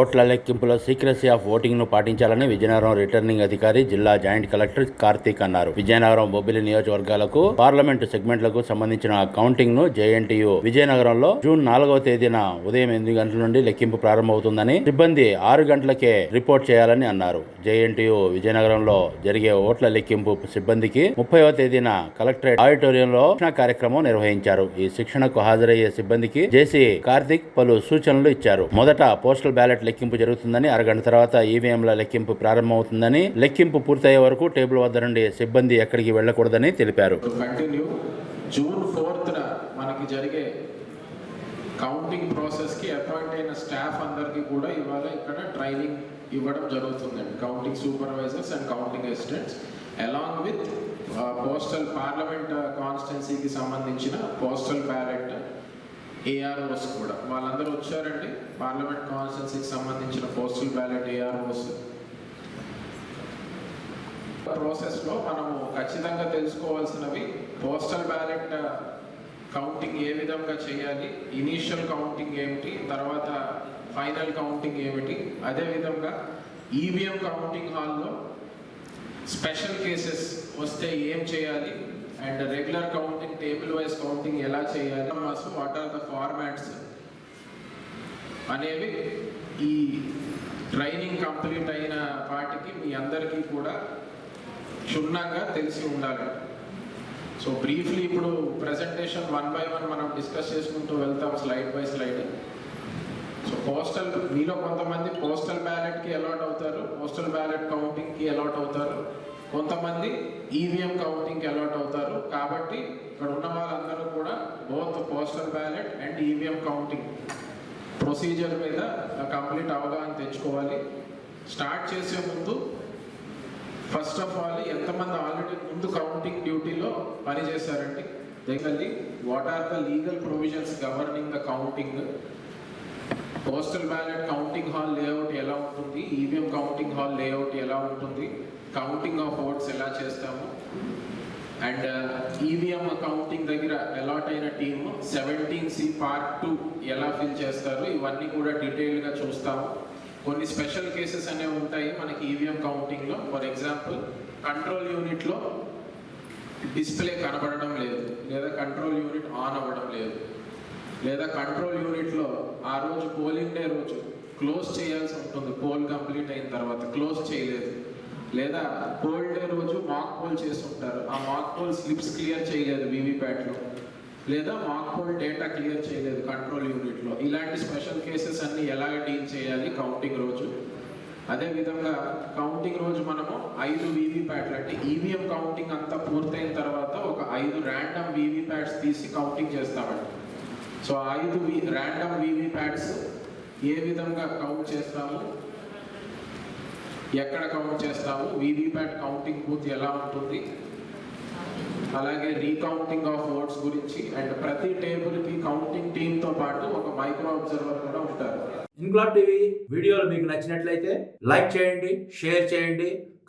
ఓట్ల లెక్కింపులో secrecy of ఓటింగ్ను పాటించాలని విజయనగరం రిటర్నింగ్ అధికారి జిల్లా జాయింట్ కలెక్టర్ కార్తీక్ అన్నారు. విజయనగరం బొబ్బిలి నియోజకవర్గాలకు పార్లమెంటు సెగ్మెంట్లకు సంబంధించిన కౌంటింగ్ను జేఎన్టీయు విజయనగరంలో జూన్ నాలుగవ తేదీన ఉదయం ఎనిమిది గంటల నుండి లెక్కింపు ప్రారంభమవుతుందని సిబ్బంది ఆరు గంటలకే రిపోర్ట్ చేయాలని అన్నారు. జేఎన్టీయు విజయనగరంలో జరిగే ఓట్ల లెక్కింపు సిబ్బందికి ముప్పైవ తేదీన కలెక్టరేట్ ఆడిటోరియంలో శిక్షణ కార్యక్రమం నిర్వహించారు. ఈ శిక్షణకు హాజరయ్యే సిబ్బందికి జేసీ కార్తీక్ పలు సూచనలు ఇచ్చారు. మొదట పోస్టల్ బ్యాలెట్ లెక్కింపు జరుగుతుందని అరగంట తర్వాత ఈవీఎంల లెక్కింపు ప్రారంభమవుతుందని లెక్కింపు పూర్తయ్యే వరకు టేబుల్ వద్ద నుండి సిబ్బంది ఎక్కడికి వెళ్ళకూడదని తెలిపారు. కంటిన్యూ జూన్ ఫోర్త్న మనకి జరిగే కౌంటింగ్ ప్రాసెస్కి అపాయింట్ అయిన స్టాఫ్ అందరికీ కూడా ఇవాళ ఇక్కడ ట్రైనింగ్ ఇవ్వడం జరుగుతుందండి. Counting supervisors and counting assistants along with postal parliament కాన్స్టిట్యున్సీకి సంబంధించిన పోస్టల్ బ్యాలెట్ ఏఆర్ఓస్ కూడా. వాళ్ళందరూ వచ్చారండి. పార్లమెంట్ కాన్స్టిట్యున్సీకి సంబంధించిన పోస్టల్ బ్యాలెట్ ఏఆర్ఓస్ ప్రాసెస్లో మనము ఖచ్చితంగా తెలుసుకోవాల్సినవి పోస్టల్ బ్యాలెట్ కౌంటింగ్ ఏ విధంగా చేయాలి ఇనీషియల్ కౌంటింగ్ ఏమిటి తర్వాత ఫైనల్ కౌంటింగ్ ఏమిటి అదేవిధంగా ఈవీఎం కౌంటింగ్ హాల్లో స్పెషల్ కేసెస్ వస్తే ఏం చేయాలి and regular counting table wise counting ఎలా చేయాలి? వాట్ ఆర్ ద ఫార్మాట్స్ అనేవి ఈ ట్రైనింగ్ కంప్లీట్ అయిన వాటికి మీ అందరికీ కూడా క్షుణ్ణంగా తెలిసి ఉండాలి. సో బ్రీఫ్లీ ఇప్పుడు ప్రజెంటేషన్ వన్ బై వన్ మనం డిస్కస్ చేసుకుంటూ వెళ్తాం slide by slide so postal మీలో కొంతమంది పోస్టల్ బ్యాలెట్కి అలాట్ అవుతారు పోస్టల్ బ్యాలెట్ కౌంటింగ్కి అలాట్ అవుతారు. కొంతమంది ఈవీఎం కౌంటింగ్కి అలర్ట్ అవుతారు. కాబట్టి ఇక్కడ ఉన్న వాళ్ళందరూ కూడా both postal ballot and EVM counting procedure మీద కంప్లీట్ అవగాహన తెచ్చుకోవాలి. స్టార్ట్ చేసే ముందు ఫస్ట్ ఆఫ్ ఆల్ ఎంతమంది ఆల్రెడీ ముందు కౌంటింగ్ డ్యూటీలో పనిచేశారండి? దగ్గర what are the legal provisions governing the counting postal ballot counting hall layout ఎలా ఉంటుంది? ఈవీఎం కౌంటింగ్ హాల్ లేఅవుట్ ఎలా ఉంటుంది? కౌంటింగ్ ఆఫ్ ఓట్స్ ఎలా చేస్తాము? అండ్ uh, ఈవీఎం కౌంటింగ్ దగ్గర అలాట్ అయిన team seventeen C part two ఎలా ఫిల్ చేస్తారు? ఇవన్నీ కూడా డీటెయిల్గా చూస్తాము. కొన్ని స్పెషల్ కేసెస్ అనేవి ఉంటాయి మనకి ఈవీఎం కౌంటింగ్లో. ఫర్ ఎగ్జాంపుల్ కంట్రోల్ యూనిట్లో డిస్ప్లే కనబడడం లేదు లేదా కంట్రోల్ యూనిట్ ఆన్ అవ్వడం లేదు. లేదా కంట్రోల్ యూనిట్లో ఆ రోజు పోలింగ్ డే రోజు క్లోజ్ చేయాల్సి ఉంటుంది. పోల్ కంప్లీట్ అయిన తర్వాత క్లోజ్ చేయలేదు. లేదా పోల్ డే రోజు మాక్ పోల్ చేసి ఉంటారు ఆ మాక్ పోల్ స్లిప్స్ క్లియర్ చేయలేదు వీవీప్యాట్లో లేదా మాక్ పోల్ డేటా క్లియర్ చేయలేదు కంట్రోల్ యూనిట్లో. ఇలాంటి స్పెషల్ కేసెస్ అన్ని ఎలా డీల్ చేయాలి? కౌంటింగ్ రోజు. అదేవిధంగా కౌంటింగ్ రోజు మనము ఐదు వీవీప్యాట్లు అంటే ఈవీఎం కౌంటింగ్ అంతా పూర్తయిన తర్వాత ఒక ఐదు ర్యాండమ్ వీవీప్యాట్స్ తీసి కౌంటింగ్ చేస్తామండి. సో ఐదు ర్యాండమ్ వీవీప్యాట్స్ ఏ విధంగా కౌంట్ చేస్తాము? ఎక్కడ కౌంట్ చేస్తాము? వీవీప్యాట్ కౌంటింగ్ బూత్ ఎలా ఉంటుంది? అలాగే రీకౌంటింగ్ ఆఫ్ ఓట్స్ గురించి అండ్ ప్రతి టేబుల్కి కౌంటింగ్ టీంతో పాటు ఒక మైక్రో అబ్జర్వర్ కూడా ఉంటారు. ఇంక్లాబ్ టీవీ వీడియోలు మీకు నచ్చినట్లయితే లైక్ చేయండి షేర్ చేయండి